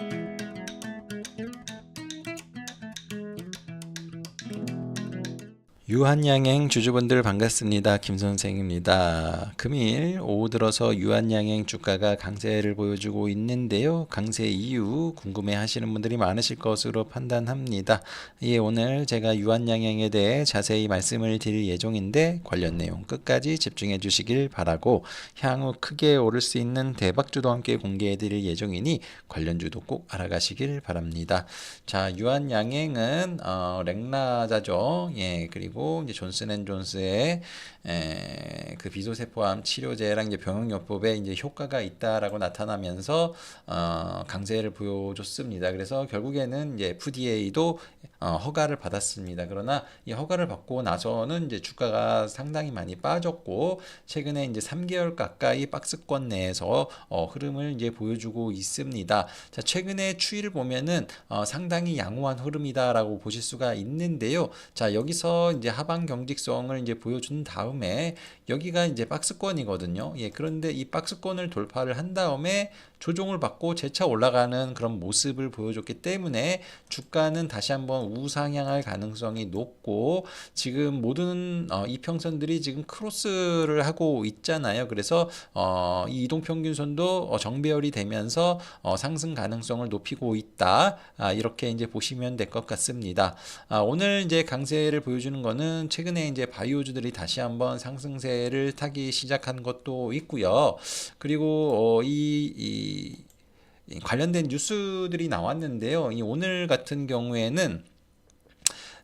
you 유한양행 주주분들 반갑습니다. 김 선생입니다. 금일 오후 들어서 유한양행 주가가 강세를 보여주고 있는데요. 강세 이유 궁금해 하시는 분들이 많으실 것으로 판단합니다. 예, 오늘 제가 유한양행에 대해 자세히 말씀을 드릴 예정인데 관련 내용 끝까지 집중해 주시길 바라고 향후 크게 오를 수 있는 대박주도 함께 공개해 드릴 예정이니 관련주도 꼭 알아가시길 바랍니다. 자, 유한양행은 어, 렉나자죠. 예, 그리고 이제 존슨앤존스의 에, 그 비소세포암 치료제랑 이제 병용요법에 이제 효과가 있다라고 나타나면서 어, 강세를 보여줬습니다. 그래서 결국에는 이제 FDA도 어, 허가를 받았습니다. 그러나 이 허가를 받고 나서는 이제 주가가 상당히 많이 빠졌고 최근에 이제 3개월 가까이 박스권 내에서 어, 흐름을 이제 보여주고 있습니다. 자, 최근에 추이를 보면은 어, 상당히 양호한 흐름이다라고 보실 수가 있는데요. 자, 여기서 이제 하방 경직성을 이제 보여준 다음에 여기가 이제 박스권이거든요. 예, 그런데 이 박스권을 돌파를 한 다음에 조종을 받고 재차 올라가는 그런 모습을 보여줬기 때문에 주가는 다시 한번 우상향할 가능성이 높고 지금 모든 어, 이평선들이 지금 크로스를 하고 있잖아요. 그래서 어, 이 이동평균선도 어, 정배열이 되면서 어, 상승 가능성을 높이고 있다. 아, 이렇게 이제 보시면 될 것 같습니다. 아, 오늘 이제 강세를 보여주는 거는 최근에 이제 바이오주들이 다시 한번 상승세를 타기 시작한 것도 있고요. 그리고 어, 이, 이이 관련된 뉴스들이 나왔는데요. 이 오늘 같은 경우에는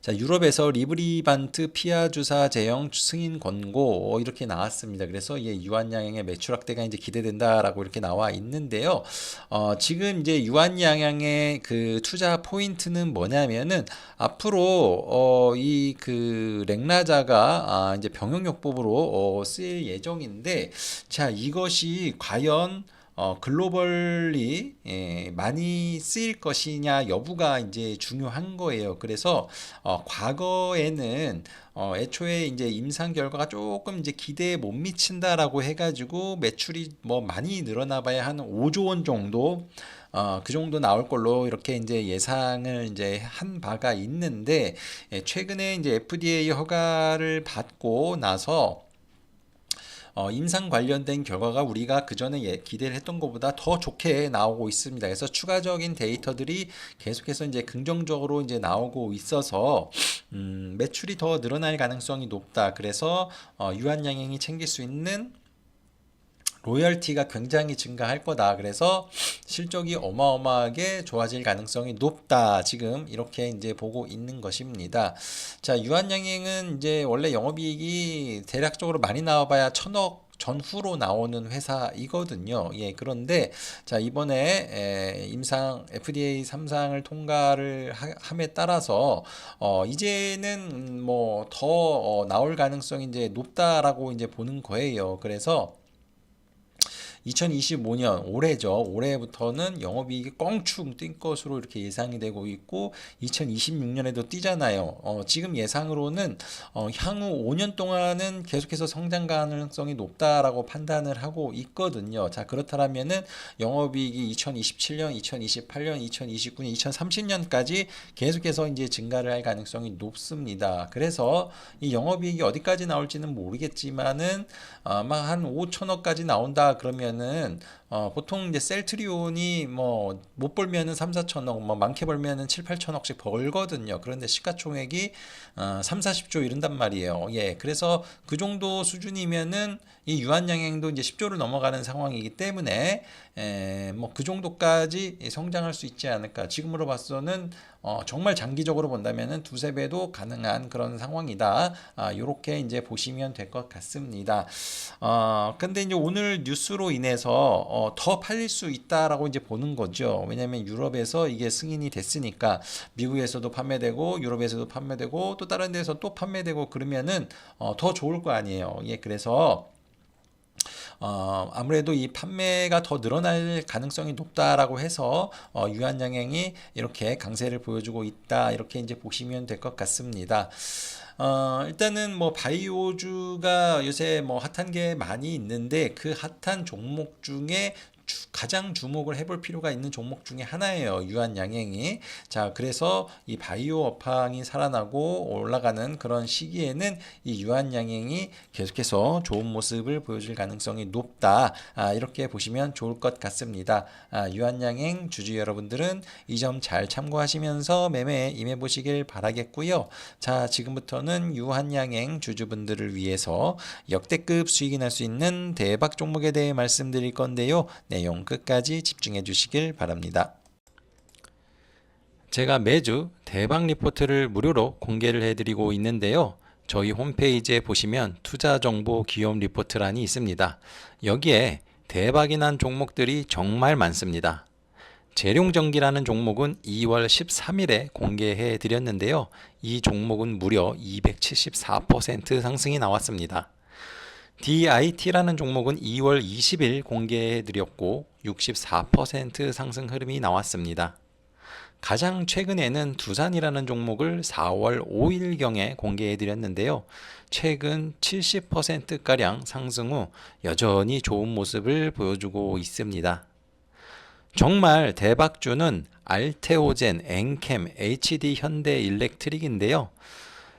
자, 유럽에서 리브리반트 피아 주사 제형 승인 권고 이렇게 나왔습니다. 그래서 예, 유한양행의 매출 확대가 이제 기대된다라고 이렇게 나와 있는데요. 어, 지금 이제 유한양행의 그 투자 포인트는 뭐냐면은 앞으로 어, 이 그 렉나자가 아, 이제 병용요법으로 어, 쓰일 예정인데 자, 이것이 과연 어, 글로벌리 예, 많이 쓰일 것이냐 여부가 이제 중요한 거예요. 그래서 어, 과거에는 어, 애초에 이제 임상 결과가 조금 이제 기대에 못 미친다라고 해가지고 매출이 뭐 많이 늘어나 봐야 한 5조 원 정도 어, 그 정도 나올 걸로 이렇게 이제 예상을 이제 한 바가 있는데 예, 최근에 이제 FDA 허가를 받고 나서 어, 임상 관련된 결과가 우리가 그 전에 예, 기대를 했던 것보다 더 좋게 나오고 있습니다. 그래서 추가적인 데이터들이 계속해서 이제 긍정적으로 이제 나오고 있어서 음, 매출이 더 늘어날 가능성이 높다. 그래서 어, 유한양행이 챙길 수 있는 로열티가 굉장히 증가할 거다. 그래서 실적이 어마어마하게 좋아질 가능성이 높다. 지금 이렇게 이제 보고 있는 것입니다. 자, 유한양행은 이제 원래 영업이익이 대략적으로 많이 나와봐야 천억 전후로 나오는 회사이거든요. 예, 그런데 자 이번에 에, 임상 FDA 3상을 통과를 하, 함에 따라서 어, 이제는 뭐더 어, 나올 가능성이 이제 높다라고 이제 보는 거예요. 그래서 2025년 올해죠. 올해부터는 영업이익이 껑충 뛴 것으로 이렇게 예상이 되고 있고 2026년에도 뛰잖아요. 어, 지금 예상으로는 어, 향후 5년 동안은 계속해서 성장 가능성이 높다라고 판단을 하고 있거든요. 자 그렇다면은 영업이익이 2027년, 2028년, 2029년, 2030년까지 계속해서 이제 증가를 할 가능성이 높습니다. 그래서 이 영업이익이 어디까지 나올지는 모르겠지만은 아마 한 5천억까지 나온다 그러면 보면은 어, 보통 이제 셀트리온이 뭐 못 벌면은 3, 4천억, 뭐 많게 벌면은 7, 8천억씩 벌거든요. 그런데 시가총액이 어, 3, 40조 이른단 말이에요. 예. 그래서 그 정도 수준이면은 이 유한양행도 이제 10조를 넘어가는 상황이기 때문에 에, 뭐그 정도까지 성장할 수 있지 않을까. 지금으로 봐서는 어, 정말 장기적으로 본다면은 두세 배도 가능한 그런 상황이다. 아, 요렇게 이제 보시면 될 것 같습니다. 어, 근데 이제 오늘 뉴스로 인해서 어, 더 팔릴 수 있다라고 이제 보는 거죠. 왜냐하면 유럽에서 이게 승인이 됐으니까 미국에서도 판매되고 유럽에서도 판매되고 또 다른 데서 또 판매되고 그러면은 어, 더 좋을 거 아니에요. 예, 그래서 어, 아무래도 이 판매가 더 늘어날 가능성이 높다라고 해서 어, 유한양행이 이렇게 강세를 보여주고 있다 이렇게 이제 보시면 될 것 같습니다. 어, 일단은 뭐 바이오주가 요새 뭐 핫한 게 많이 있는데 그 핫한 종목 중에 주- 가장 주목을 해볼 필요가 있는 종목 중에 하나예요. 유한 양행이. 자, 그래서 이 바이오 업황이 살아나고 올라가는 그런 시기에는 이 유한 양행이 계속해서 좋은 모습을 보여줄 가능성이 높다. 아, 이렇게 보시면 좋을 것 같습니다. 아, 유한 양행 주주 여러분들은 이 점 잘 참고하시면서 매매에 임해 보시길 바라겠고요. 자, 지금부터는 유한 양행 주주분들을 위해서 역대급 수익이 날 수 있는 대박 종목에 대해 말씀드릴 건데요. 내용 끝까지 집중해 주시길 바랍니다. 제가 매주 대박 리포트를 무료로 공개를 해드리고 있는데요. 저희 홈페이지에 보시면 투자 정보 기업 리포트란이 있습니다. 여기에 대박이 난 종목들이 정말 많습니다. 재룡전기라는 종목은 2월 13일에 공개해 드렸는데요. 이 종목은 무려 274% 상승이 나왔습니다. DIT라는 종목은 2월 20일 공개해 드렸고 64% 상승 흐름이 나왔습니다. 가장 최근에는 두산이라는 종목을 4월 5일경에 공개해 드렸는데요. 최근 70%가량 상승 후 여전히 좋은 모습을 보여주고 있습니다. 정말 대박주는 알테오젠, 엔캠, HD 현대 일렉트릭인데요.